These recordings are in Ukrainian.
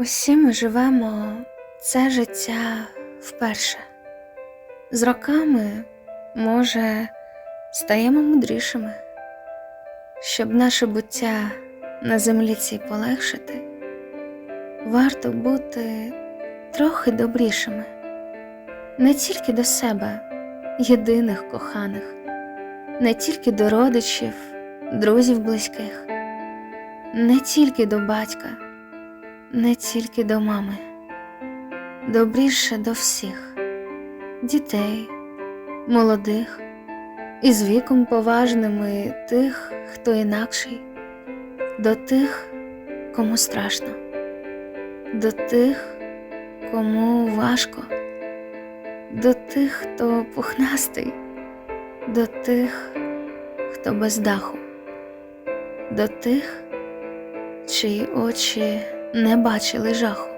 Усі ми живемо це життя вперше. З роками, може, стаємо мудрішими, щоб наше буття на землі цій полегшити, варто бути трохи добрішими, не тільки до себе, єдиних коханих, не тільки до родичів, друзів близьких, не тільки до батька не тільки до мами, добріше до всіх дітей, молодих, і з віком поважними тих, хто інакший, до тих, кому страшно, до тих, кому важко, до тих, хто пухнастий, до тих, хто без даху, до тих, чиї очі не бачили жаху,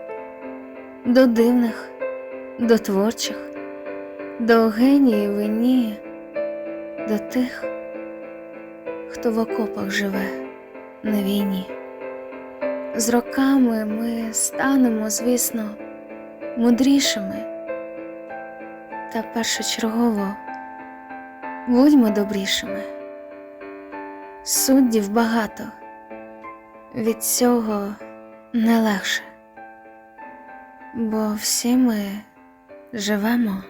до дивних, до творчих, до геніїв і до тих, хто в окопах живе на війні. З роками ми станемо, звісно, мудрішими, та першочергово будьмо добрішими. Суддів багато, від цього не легше, бо всі ми живемо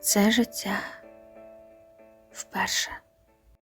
це життя вперше.